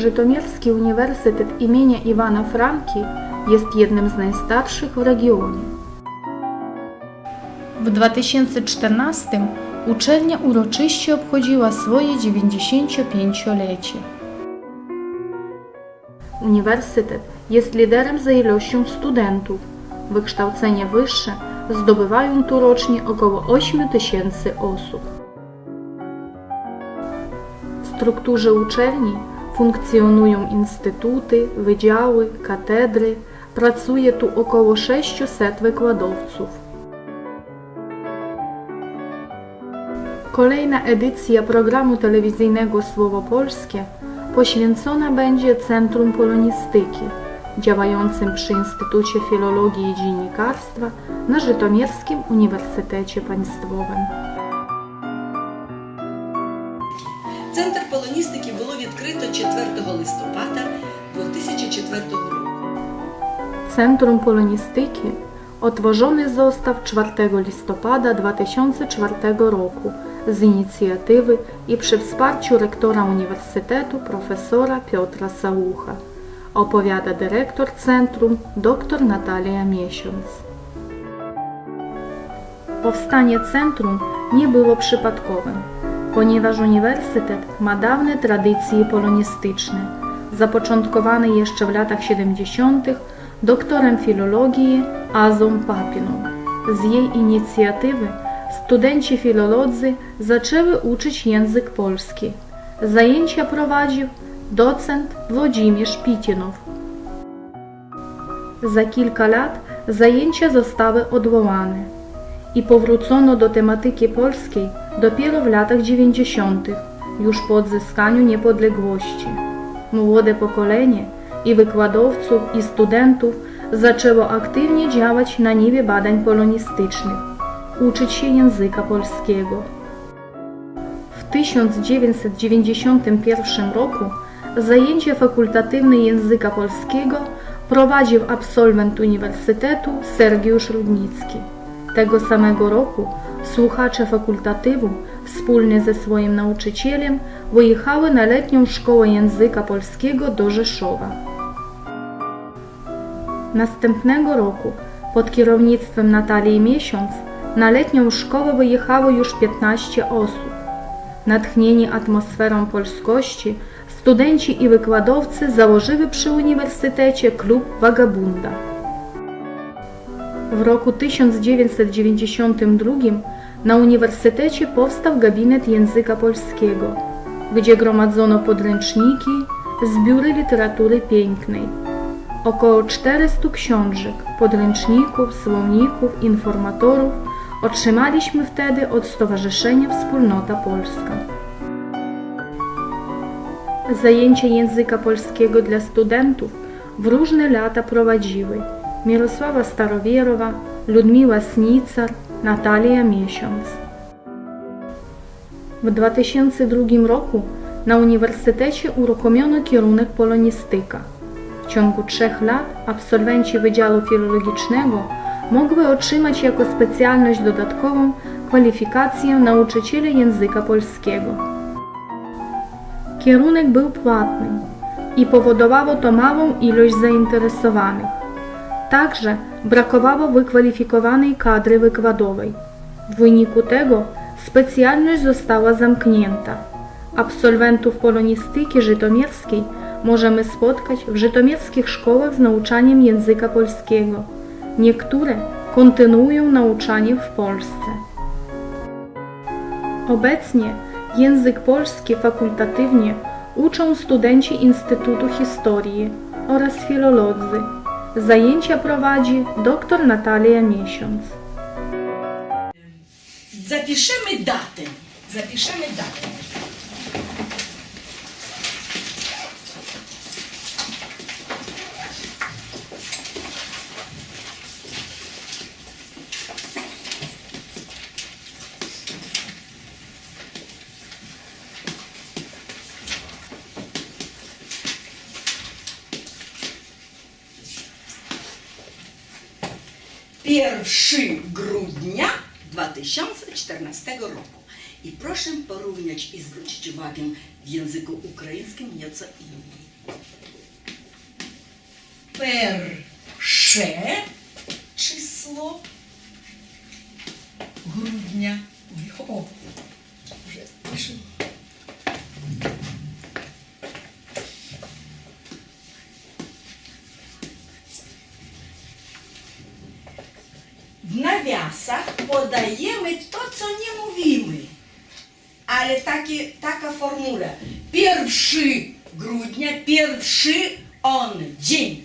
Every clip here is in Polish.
Żytomierski Uniwersytet imienia Iwana Franki jest jednym z najstarszych w regionie. W 2014 uczelnia uroczyście obchodziła swoje 95-lecie. Uniwersytet jest liderem za ilością studentów. Wykształcenie wyższe zdobywają tu rocznie około 8 tysięcy osób. W strukturze uczelni funkcjonują instytuty, wydziały, katedry. Pracuje tu około 600 wykładowców. Kolejna edycja programu telewizyjnego Słowo Polskie poświęcona będzie Centrum Polonistyki, działającym przy Instytucie Filologii i Dziennikarstwa na Żytomierskim Uniwersytecie Państwowym. 24 листопада 2004 roku. Centrum Polonistyki otworzone został 4 listopada 2004 roku z inicjatywy i przy wsparciu rektora Uniwersytetu profesora Piotra Saucha, opowiada dyrektor centrum dr Natalia Miesiąc. Powstanie centrum nie było przypadkowym. Ponieważ uniwersytet ma dawne tradycje polonistyczne, zapoczątkowane jeszcze w latach 70. doktorem filologii Azą Papiną. Z jej inicjatywy studenci filolodzy zaczęły uczyć język polski. Zajęcia prowadził docent Włodzimierz Pitinow. Za kilka lat zajęcia zostały odwołane i powrócono do tematyki polskiej dopiero w latach 90., już po odzyskaniu niepodległości. Młode pokolenie i wykładowców, i studentów zaczęło aktywnie działać na niwie badań polonistycznych, uczyć się języka polskiego. W 1991 roku zajęcia fakultatywne języka polskiego prowadził absolwent Uniwersytetu Sergiusz Rudnicki. Tego samego roku słuchacze fakultatywu wspólnie ze swoim nauczycielem wyjechały na letnią szkołę języka polskiego do Rzeszowa. Następnego roku pod kierownictwem Natalii Miesiąc na letnią szkołę wyjechało już 15 osób. Natchnieni atmosferą polskości, studenci i wykładowcy założyli przy uniwersytecie klub Vagabunda. W roku 1992 na uniwersytecie powstał gabinet języka polskiego, gdzie gromadzono podręczniki, zbiory literatury pięknej. Około 400 książek, podręczników, słowników, informatorów otrzymaliśmy wtedy od Stowarzyszenia Wspólnota Polska. Zajęcia języka polskiego dla studentów w różne lata prowadziły Mirosława Starowierowa, Ludmiła Snicar, Natalia Miesiąc. W 2002 roku na uniwersytecie uruchomiono kierunek polonistyka. W ciągu trzech lat absolwenci Wydziału Filologicznego mogły otrzymać jako specjalność dodatkową kwalifikację nauczycieli języka polskiego. Kierunek był płatny i powodowało to małą ilość zainteresowanych. Także brakowało wykwalifikowanej kadry wykładowej. W wyniku tego specjalność została zamknięta. Absolwentów polonistyki żytomierskiej możemy spotkać w żytomierskich szkołach z nauczaniem języka polskiego. Niektóre kontynuują nauczanie w Polsce. Obecnie język polski fakultatywnie uczą studenci Instytutu Historii oraz filolodzy. Zajęcia prowadzi dr Natalia Miesiąc. Zapiszemy datę. Zapiszemy datę. І прошлым порówniać із zwrócić в язику українським є це innym. Перше число грудня. Ой, о, вже пишу. В нав'язах подає Ale takie, taka formuła. Pierwszy grudnia, pierwszy on dzień.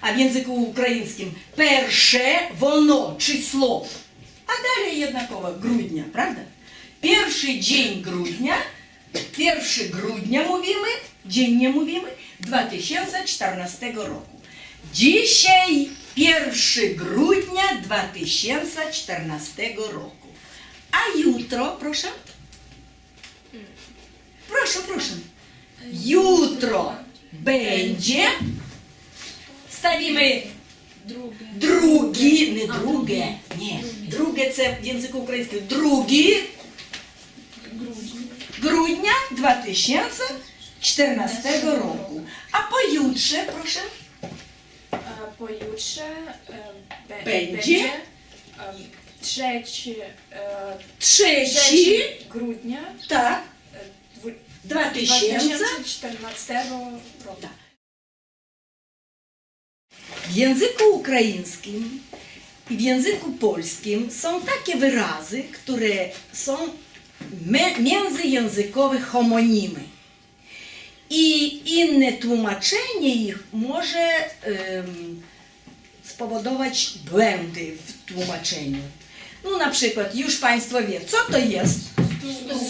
A w języku ukraińskim pierwsze wono, czysło. A dalej jednakowo grudnia, prawda? Pierwszy dzień grudnia, pierwszy grudnia mówimy, dzień nie mówimy, 2014 roku. Dzisiaj 1 grudnia 2014 roku. A jutro, proszę? Прошу, прошу. Jutro będzie. Ставimy drugi, не друге. Ні. Друге це в язику українською. Другі грудня 2014 року. А поютше, прошу. Поютше będzie. Trzeci, trzeci grudnia. Так. 2000. 2014 roku. Tak. W języku ukraińskim i w języku polskim są takie wyrazy, które są międzyjęzykowe homonimy. I inne tłumaczenie ich może em, spowodować błędy w tłumaczeniu. No na przykład, już Państwo wie, co to jest?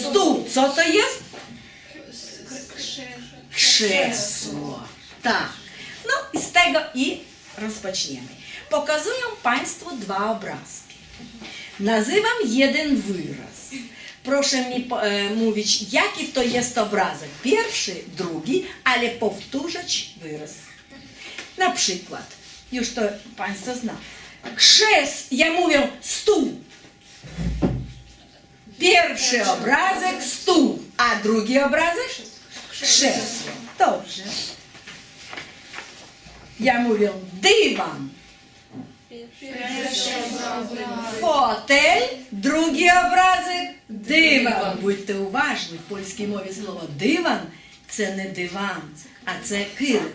Stół. Co to jest? Krzesło. Tak. No i z tego i rozpoczniemy. Pokazują Państwu dwa obrazki. Nazywam jeden wyraz. Proszę mi e, mówić, jaki to jest obrazek. Pierwszy, drugi, ale powtórzyć wyraz. Na przykład, już to Państwo zna. Krzes, ja mówię stół. Pierwszy obrazek stół, a drugi obrazek krzesło. Dobrze. Ja mówię dywan. Fotel, drugi obrazek dywan. Будьте уважні, в польській мові слово диван це не диван, а це килим.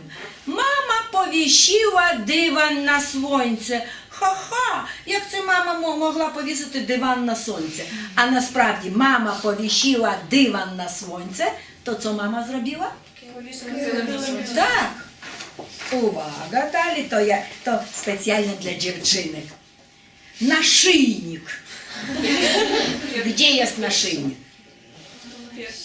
Мама повішила диван на сонце. Ха-ха, як це мама могла повісити диван на сонце? А насправді мама повішила диван на сонце, то що мама зробила? Так. Uwaga, dali to, ja, to specjalnie dla dziewczynek. Naszyjnik. Gdzie jest naszyjnik?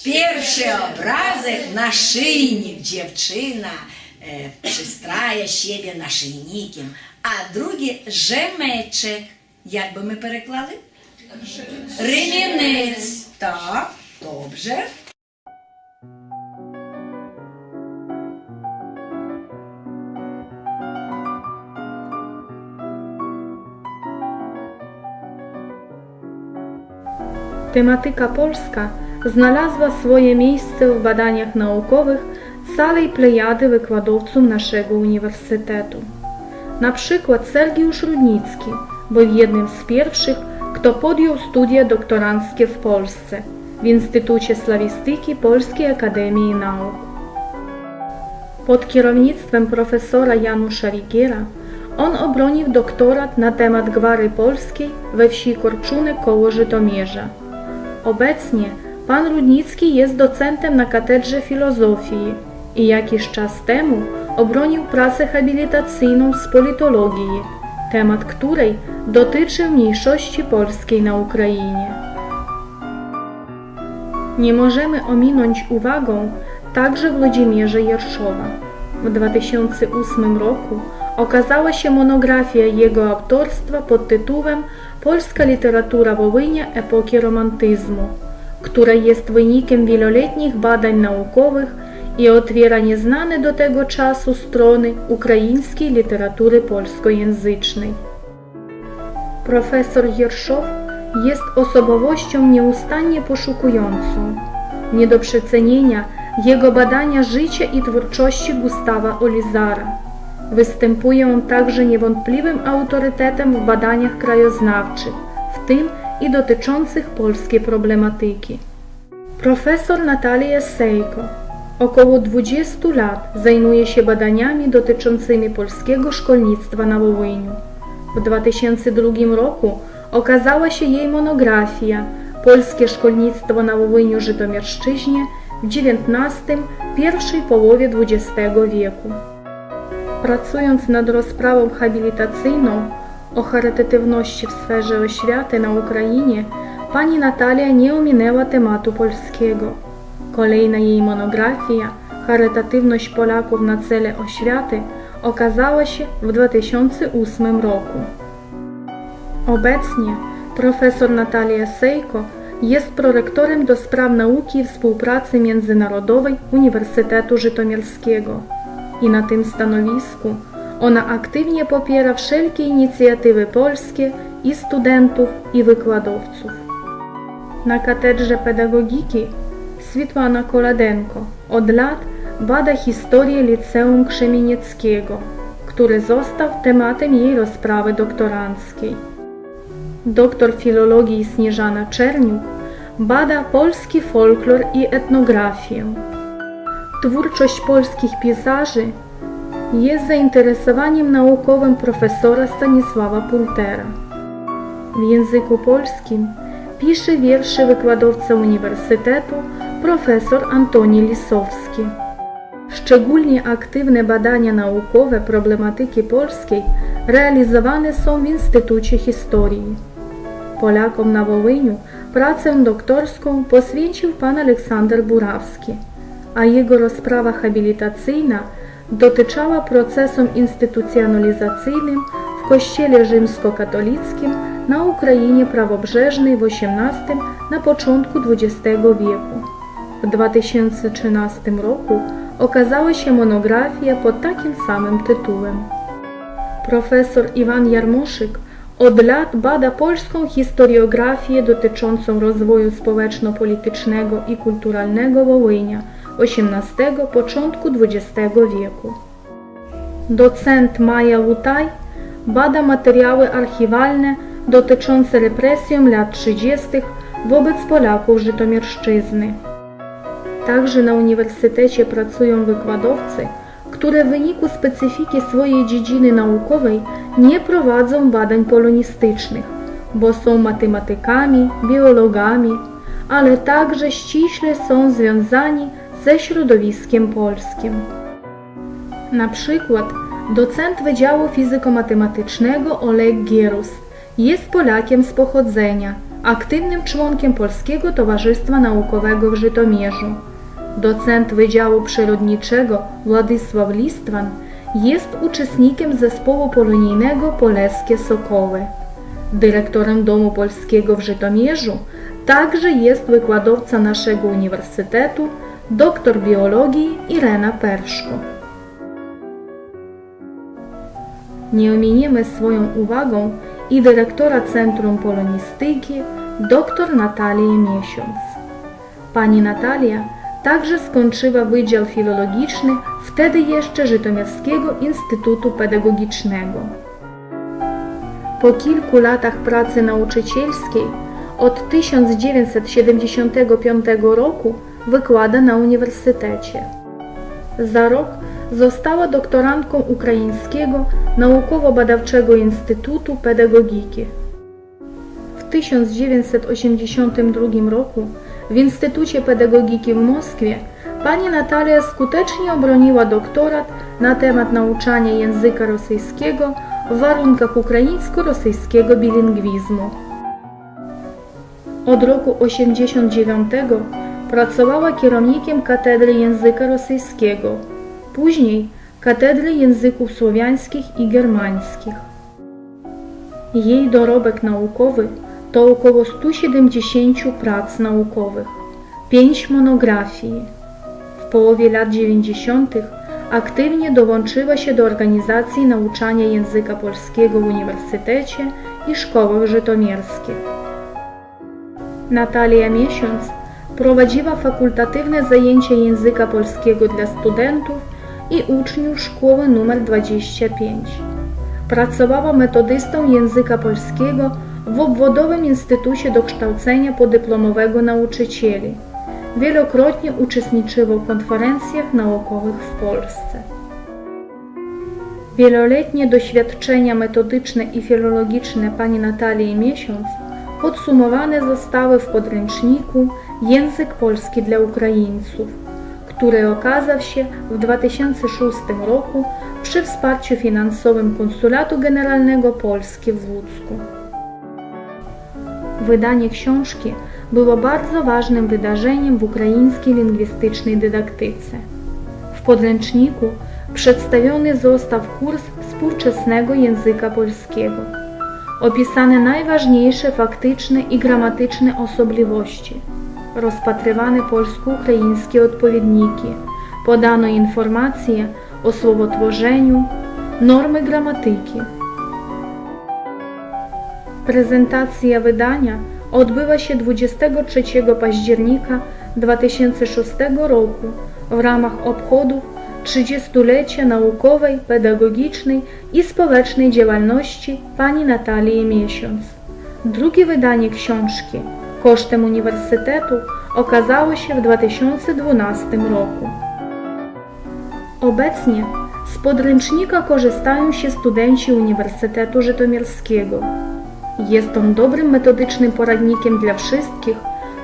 Pierwszy obrazek, naszyjnik. Dziewczyna e, przystraja siebie naszyjnikiem. A drugi rzemeczek. Jakby my переклали? Ремінець. Так, добре. Tematyka polska znalazła swoje miejsce w badaniach naukowych całej plejady wykładowców naszego uniwersytetu. Na przykład Sergiusz Rudnicki był jednym z pierwszych, kto podjął studia doktoranckie w Polsce w Instytucie Slawistyki Polskiej Akademii Nauk. Pod kierownictwem profesora Janusza Rigiera on obronił doktorat na temat gwary polskiej we wsi Korczuny koło Żytomierza. Obecnie pan Rudnicki jest docentem na katedrze filozofii i jakiś czas temu obronił pracę habilitacyjną z politologii, temat której dotyczy mniejszości polskiej na Ukrainie. Nie możemy ominąć uwagą także Włodzimierza Jerszowa. W 2008 roku okazała się monografia jego autorstwa pod tytułem Polska literatura Wołynia epoki romantyzmu, która jest wynikiem wieloletnich badań naukowych i otwiera nieznane do tego czasu strony ukraińskiej literatury polskojęzycznej. Profesor Jerszow jest osobowością nieustannie poszukującą. Nie do przecenienia jego badania życia i twórczości Gustawa Olizara. Występuje on także niewątpliwym autorytetem w badaniach krajoznawczych, w tym i dotyczących polskiej problematyki. Profesor Natalia Sejko około 20 lat zajmuje się badaniami dotyczącymi polskiego szkolnictwa na Wołyniu. W 2002 roku okazała się jej monografia Polskie szkolnictwo na Wołyniu Żytomierszczyźnie w XIX – pierwszej połowie XX wieku. Pracując nad rozprawą habilitacyjną o charytatywności w sferze oświaty na Ukrainie, pani Natalia nie ominęła tematu polskiego. Kolejna jej monografia Charytatywność Polaków na cele oświaty okazała się w 2008 roku. Obecnie profesor Natalia Sejko jest prorektorem do spraw nauki i współpracy międzynarodowej Uniwersytetu Żytomierskiego i na tym stanowisku ona aktywnie popiera wszelkie inicjatywy polskie i studentów i wykładowców. Na katedrze pedagogiki Switłana Koladenko od lat bada historię Liceum Krzemienieckiego, który został tematem jej rozprawy doktoranckiej. Doktor filologii Śnieżana Czerniuk bada polski folklor i etnografię. Twórczość polskich pisarzy jest zainteresowaniem naukowym profesora Stanisława Pultera. W języku polskim pisze wiersze wykładowca uniwersytetu profesor Antoni Lisowski. Szczególnie aktywne badania naukowe problematyki polskiej realizowane są w Instytucie Historii. Polakom na Wołyniu pracę doktorską poświęcił pan Aleksander Burawski, a jego rozprawa habilitacyjna dotyczała procesum instytucjonalizacyjnym w Kościele rzymskokatolickim na Ukrainie prawobrzeżnej w XVIII na początku XX wieku. W 2013 roku okazała się monografia pod takim samym tytułem. Profesor Iwan Jarmoszyk od lat bada polską historiografię dotyczącą rozwoju społeczno-politycznego i kulturalnego Wołynia XVIII – początku XX wieku. Docent Maja Lutaj bada materiały archiwalne dotyczące represjom lat 30. wobec Polaków Żytomierszczyzny. Także na uniwersytecie pracują wykładowcy, które w wyniku specyfiki swojej dziedziny naukowej nie prowadzą badań polonistycznych, bo są matematykami, biologami, ale także ściśle są związani ze środowiskiem polskim. Na przykład docent Wydziału Fizyko-Matematycznego Oleg Gierus jest Polakiem z pochodzenia, aktywnym członkiem Polskiego Towarzystwa Naukowego w Żytomierzu. Docent Wydziału Przyrodniczego Władysław Listwan jest uczestnikiem zespołu polonijnego Polskie Sokoły. Dyrektorem Domu Polskiego w Żytomierzu także jest wykładowca naszego uniwersytetu, doktor biologii Irena Perszko. Nie ominiemy swoją uwagą i dyrektora Centrum Polonistyki, dr Natalię Miesiąc. Pani Natalia także skończyła Wydział Filologiczny wtedy jeszcze Żytomierskiego Instytutu Pedagogicznego. Po kilku latach pracy nauczycielskiej od 1975 roku wykłada na uniwersytecie. Za rok została doktorantką Ukraińskiego Naukowo-Badawczego Instytutu Pedagogiki. W 1982 roku w Instytucie Pedagogiki w Moskwie pani Natalia skutecznie obroniła doktorat na temat nauczania języka rosyjskiego w warunkach ukraińsko-rosyjskiego bilingwizmu. Od roku 1989 pracowała kierownikiem Katedry Języka Rosyjskiego, później Katedry Języków Słowiańskich i Germańskich. Jej dorobek naukowy to około 170 prac naukowych, 5 monografii. W połowie lat 90. aktywnie dołączyła się do organizacji nauczania języka polskiego w uniwersytecie i szkołach żytomierskich. Natalia Miesiąc prowadziła fakultatywne zajęcia języka polskiego dla studentów i uczniów szkoły nr 25. Pracowała metodystą języka polskiego w obwodowym Instytucie Dokształcenia Podyplomowego Nauczycieli. Wielokrotnie uczestniczyła w konferencjach naukowych w Polsce. Wieloletnie doświadczenia metodyczne i filologiczne pani Natalii Miesiąc podsumowane zostały w podręczniku Język polski dla Ukraińców, który okazał się w 2006 roku przy wsparciu finansowym Konsulatu Generalnego Polski w Łódzku. Wydanie książki było bardzo ważnym wydarzeniem w ukraińskiej lingwistycznej dydaktyce. W podręczniku przedstawiony został kurs współczesnego języka polskiego. Opisane najważniejsze faktyczne i gramatyczne osobliwości. Rozpatrywane polsko-ukraińskie odpowiedniki. Podano informacje o słowotworzeniu, normy gramatyki. Prezentacja wydania odbyła się 23 października 2006 roku w ramach obchodów 30-lecia naukowej, pedagogicznej i społecznej działalności pani Natalii Miesiąc. Drugie wydanie książki kosztem uniwersytetu okazało się w 2012 roku. Obecnie z podręcznika korzystają się studenci Uniwersytetu Żytomierskiego. Jest on dobrym metodycznym poradnikiem dla wszystkich,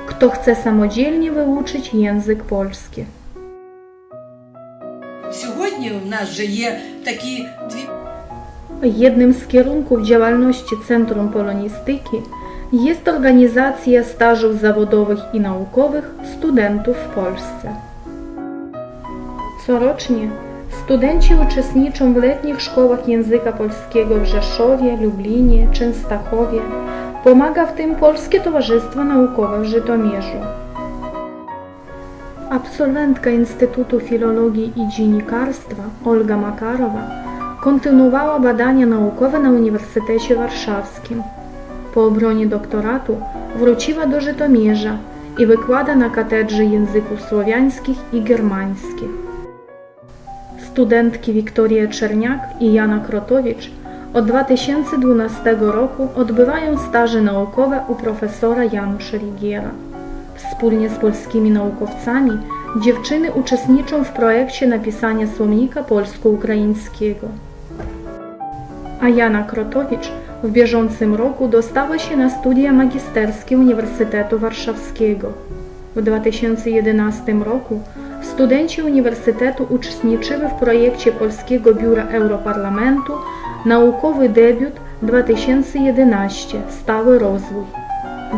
kto chce samodzielnie wyuczyć język polski. Сьогодні в нас вже є такі дві Jednym z kierunków działalności Centrum Polonistyki jest organizacja stażów zawodowych i naukowych studentów w Polsce. Corocznie studenci uczestniczą w letnich szkołach języka polskiego w Rzeszowie, Lublinie, Częstochowie. Pomaga w tym Polskie Towarzystwo Naukowe w Żytomierzu. Absolwentka Instytutu Filologii i Dziennikarstwa Olga Makarowa kontynuowała badania naukowe na Uniwersytecie Warszawskim. Po obronie doktoratu wróciła do Żytomierza i wykłada na katedrze języków słowiańskich i germańskich. Studentki Wiktoria Czerniak i Jana Krotowicz od 2012 roku odbywają staże naukowe u profesora Janusza Rigiera. Wspólnie z polskimi naukowcami dziewczyny uczestniczą w projekcie napisania słownika polsko-ukraińskiego. A Jana Krotowicz w bieżącym roku dostała się na studia magisterskie Uniwersytetu Warszawskiego. W 2011 roku studenci Uniwersytetu uczestniczyły w projekcie Polskiego Biura Europarlamentu Naukowy debiut 2011 Stały rozwój.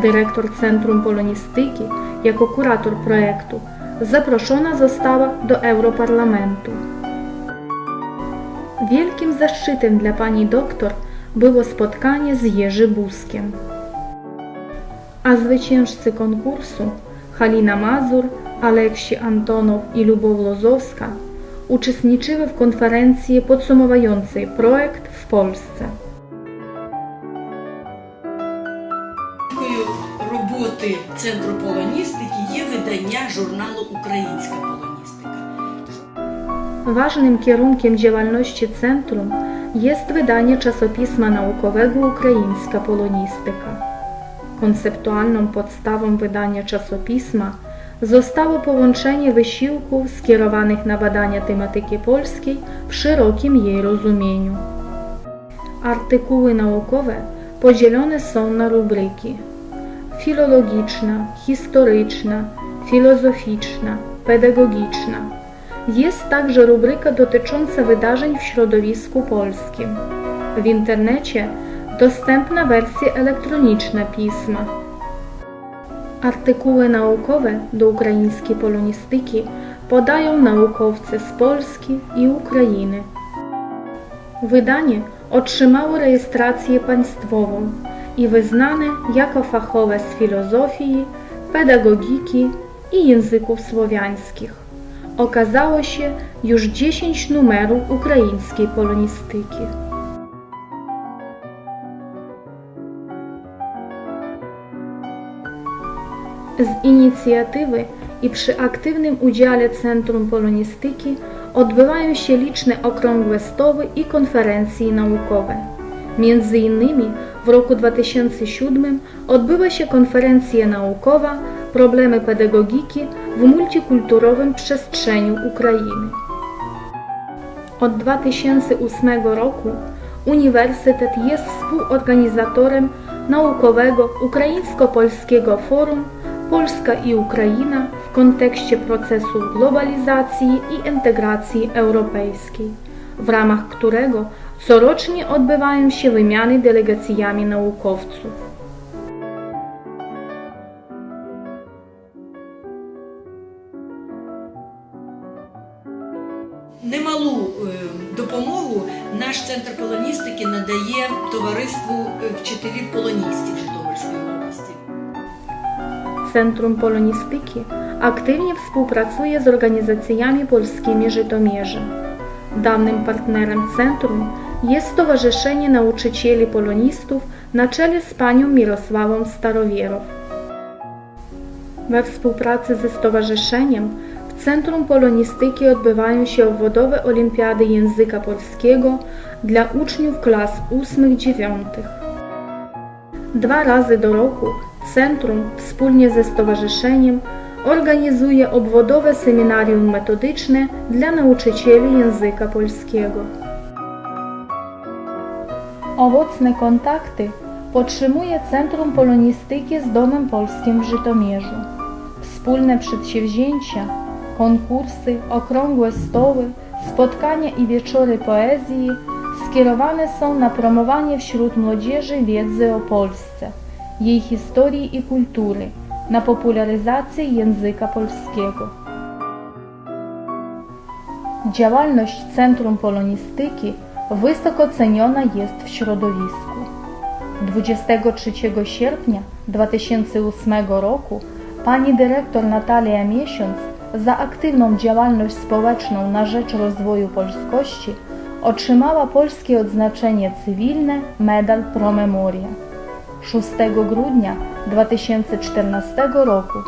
Dyrektor Centrum Polonistyki jako kurator projektu zaproszona została do Europarlamentu. Wielkim zaszczytem dla pani doktor było spotkanie z Jerzy Buskiem. A zwyciężcy konkursu Halina Mazur, Aleksi Antonow i Lubow Lozowska uczestniczyły w konferencji podsumowującej projekt w Polsce. Такою роботи Центру полоністики є видання журналу Українська полоністика. Ważnym kierunkiem działalności centrum jest wydanie czasopisma naukowego Ukraińska Polonistyka. Konceptualną podstawą wydania czasopisma zostało połączenie wysiłków skierowanych na badania tematyki polskiej w szerokim jej rozumieniu. Artykuły naukowe podzielone są na rubryki filologiczna, historyczna, filozoficzna, pedagogiczna. Jest także rubryka dotycząca wydarzeń w środowisku polskim. W internecie dostępna wersja elektroniczna pisma. Artykuły naukowe do ukraińskiej polonistyki podają naukowcy z Polski i Ukrainy. Wydanie otrzymało rejestrację państwową i wyznane jako fachowe z filozofii, pedagogiki i języków słowiańskich. Okazało się już 10 numerów ukraińskiej polonistyki. Z inicjatywy i przy aktywnym udziale Centrum Polonistyki odbywają się liczne okrągłe stoły i konferencje naukowe. Między innymi w roku 2007 odbyła się konferencja naukowa Problemy pedagogiki w multikulturowym przestrzeniu Ukrainy. Od 2008 roku Uniwersytet jest współorganizatorem naukowego Ukraińsko-Polskiego Forum Polska i Ukraina w kontekście procesu globalizacji i integracji europejskiej, w ramach którego corocznie odbywają się wymiany delegacjami naukowców. Допомогу наш центр полоністики надає товариству е, вчителів полоністів Житомирської області. Centrum Polonistyki aktywnie współpracuje z organizacjami polskimi Żytomierza. Dawnym partnerem centrum jest Stowarzyszenie Nauczycieli Polonistów na czele z panią Mirosławą Starowierow. We współpracy ze stowarzyszeniem w Centrum Polonistyki odbywają się obwodowe olimpiady języka polskiego dla uczniów klas 8-9. Dwa razy do roku Centrum wspólnie ze Stowarzyszeniem organizuje obwodowe seminarium metodyczne dla nauczycieli języka polskiego. Owocne kontakty podtrzymuje Centrum Polonistyki z Domem Polskim w Żytomierzu. Wspólne przedsięwzięcia, konkursy, okrągłe stoły, spotkania i wieczory poezji skierowane są na promowanie wśród młodzieży wiedzy o Polsce, jej historii i kultury, na popularyzację języka polskiego. Działalność Centrum Polonistyki wysoko ceniona jest w środowisku. 23 sierpnia 2008 roku pani dyrektor Natalia Miesiąc za aktywną działalność społeczną na rzecz rozwoju polskości otrzymała polskie odznaczenie cywilne Medal Pro Memoria. 6 grudnia 2014 roku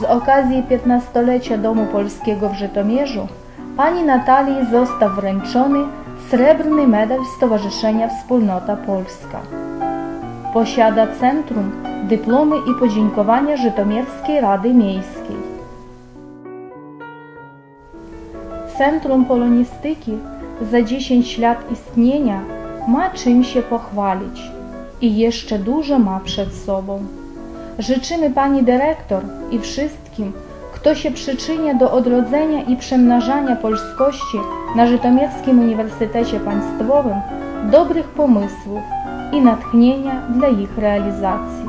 z okazji 15-lecia Domu Polskiego w Żytomierzu pani Natalii został wręczony srebrny medal Stowarzyszenia Wspólnota Polska. Posiada centrum, dyplomy i podziękowania Żytomierskiej Rady Miejskiej. Centrum Polonistyki za 10 lat istnienia ma czym się pochwalić i jeszcze dużo ma przed sobą. Życzymy Pani Dyrektor i wszystkim, kto się przyczynia do odrodzenia i przemnażania polskości na Żytomierskim Uniwersytecie Państwowym, dobrych pomysłów i natchnienia dla ich realizacji.